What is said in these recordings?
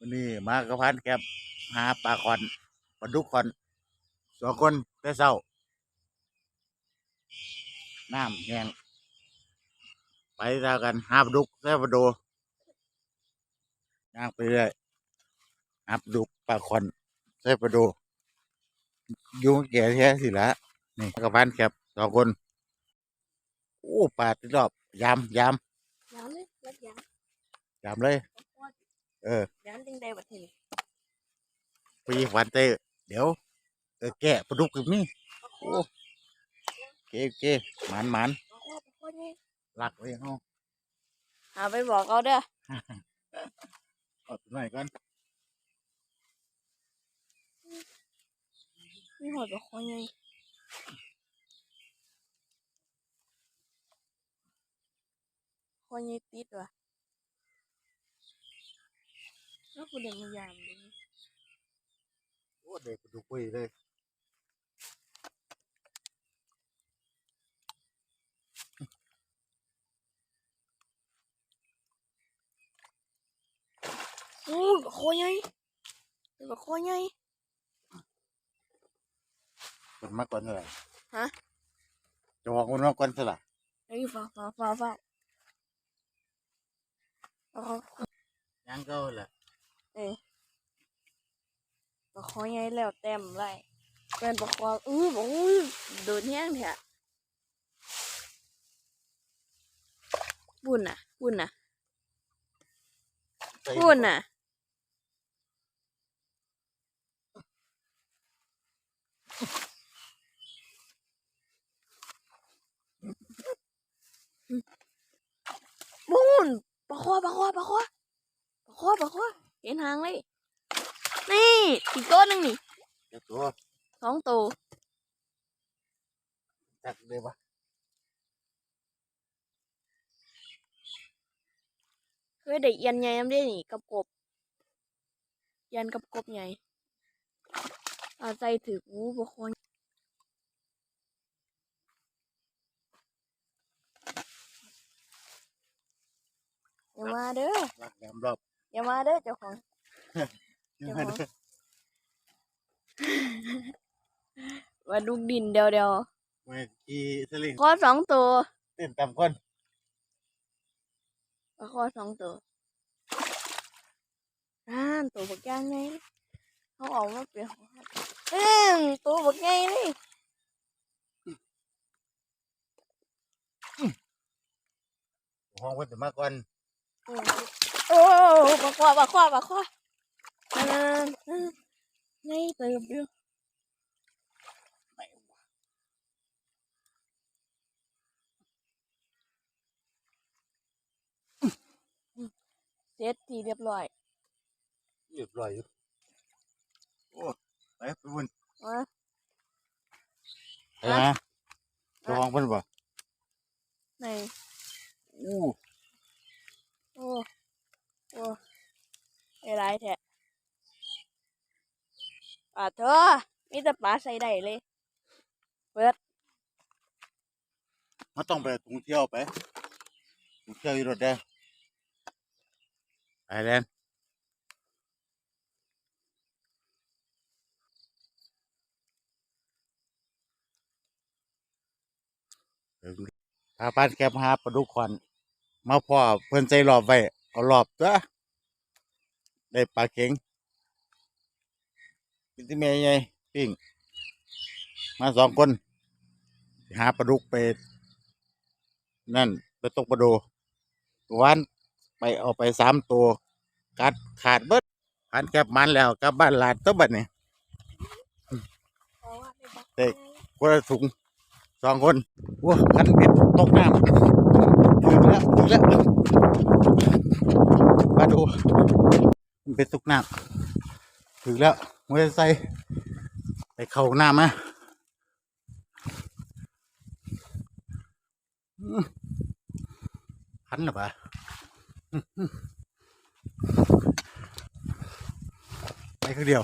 วันนี้มากระพันแก็บหาปลาคอนปลาดุกคอนสองคนแต่เศร้าน้ำแห้งไปทากันหาปลาดุกแซ่ปลาโดย่างไปเรื่อยหาปลาดุกปลาคอนแซ่ปลาโดอยุงแก่แท้สิละนี่กระพันแก็บสองคนโอ้ปลาติดรอบยามยามย้ำเลยรัดย้ยามเลย เออำย้ำจริงใดบัดทีนี้ปีวันเตเดี๋ยว เออแกะปลาดุกกับนี่โอ้เก๋เก๋หมันหมันบอกว่าบอกว่านี่ลักไว้ห้องหาไปบอกเขาเด้อเอาตัวหน่อยก่อนมีหอยบอกว่าไงคอยไงติดว่ะ แล้วคุณเด็กมายามเลยโอ้เด็กปลาดุกปุยเลยโอ้ยบอกคอยไงบอกคอยไงมันมาก่อนเท่าไหร่ฮะจะบอกมันมาก่อนเท่าไหร่ไอ้ยฟ้าฟ้าฟ้าฟ้าเอาเขายังก็แหละ เอ้ยบอกคอยไงแล้วเต็มไรเป็นบอกคออื้อบอกอุ้ยโดนแห้งแท้บุญน่ะบุญน่ะใส่บุญน่ะบุญปะคอปะคอปะคอปะคอปะคอ เห็นหางเลยนี่อีกตัวหนึ่งนี่เดี๋ยวตัวสองตัวจักเลยวะเคยได้เอียนใหญ่ยังได้นี่กับกบเอียันกับกบใหญ่เอาใจถือหูปะคออย่ามาเด้อลักแหลมรอบ อย่ามาเด้อเจ้าของยังเดี๋ยวไม่ขอได้ว่าลูกดินเดียวเดียวไม่ขี่สลิงๆข้อสองตัวเต้นตามคนปลาข้อสองตัวอ่านตัวบักย่างไงเขาออกมาเปลี่ยนของเขาเอ้งตัวบักไงนี่ห้องคนจะมาก่อน โอ้บักคว้าบักคว้าบักคว้าไม่เติมอยู่เจ็ดทีเรียบร้อย เรียบร้อยโอ้ไปไปวุ่น มา ไปนะจะห้องเพิ่นบ่ ใน อู้ โอ้โอ้ ไอ้ไรแท้ปลาเถอะมีแต่ปลาใส่ได้เลยมาต้องไปท่องเที่ยวไปท่องเที่ยวอยู่รถได้ไปแลนพาปานแคบหาปลาดุกควันมาพ่อเพิ่นใจรอบไว้ เอารอบตัว ได้ปลาเข็งเป็นที่แม่ใหญ่ปิ้งมาสองคน หาปลาดุกไป นั่นไปตกปลาโดวันไปเอาไปสามตัว กัดขาดเบิดพันแก็บมันแล้วกลับบ้านหลานตัวบัดนี่เพราะว่าในบักเด็กคนละถุงสองคนว้าคันเบ็ดตกน้ำถึงแล้วถึงแล้วมาดู มันเป็นตกหน้ำถึงแล้วมอเตอร์ไซค์ไปเข้าหน้ำมาอื้อพันหรอปล่าอื้อหือไปคือเดียว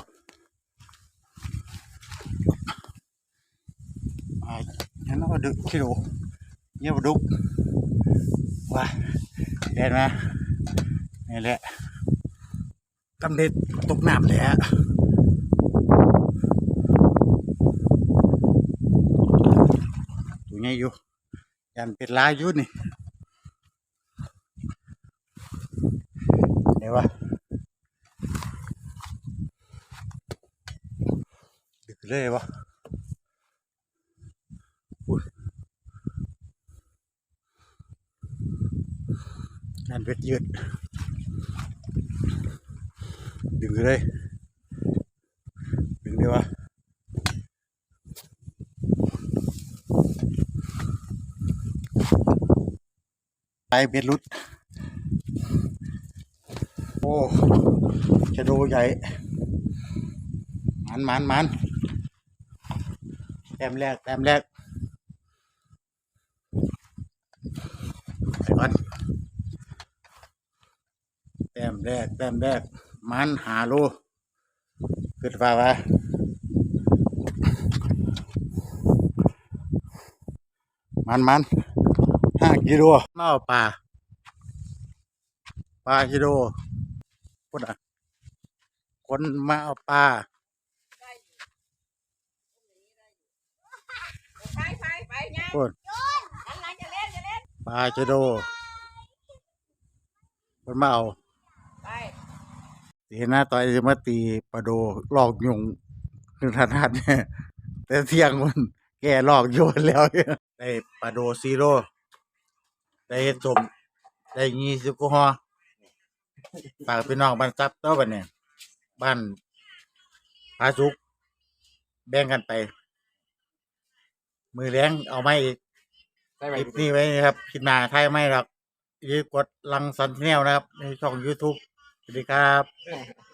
งั้นเราก็ดึกที่ดูเงียบดุกว่าเด่นไหมนี่แหละ กำเด็ดตกน้ำเลยฮะตัวไงอยู่ยันเป็นลายอยู่นี่เดี๋ยววะดึกเลยวะอุ้ยยันเป็ดยืด ดึงเลยดึงดีวะไปเบ็ดลุด โอ้จะดูใหญ่มันมันมันแต้มแรกแต้มแรกไปก่อนแต้มแรกแต้มแรก มันหาโลขึ้นฟ้าว่ามันมันห้ากิโลมาเอาปลาปลากิโลคนอะคนมาเอาปลาไปไปไปยังคนอันหลังจะเล่นจะเล่นปลากิโลคนมาเอาไป เห็นหน้าต่อยจะมาตีปลาโดหลอกยุงคือทันทันเนี่ยแต่เที่ยงมันแกหลอกโยนแล้วเนี่ยได้ปลาโดซีโร่ได้เห็ดสมได้ยี่สิบกว่าห่อฝากพี่น้องบ้านซับเต้าบ้านเนี่ยบ้านพาสุก แบ่งกันไป มือแรงเอาไม่อีกได้ไหมคลิปนี้ไว้นะครับคลิปหน้าไทยไม่หรอกอย่าลืมกดลังซันแนลนะครับ ในช่อง YouTube สวัสดีครับ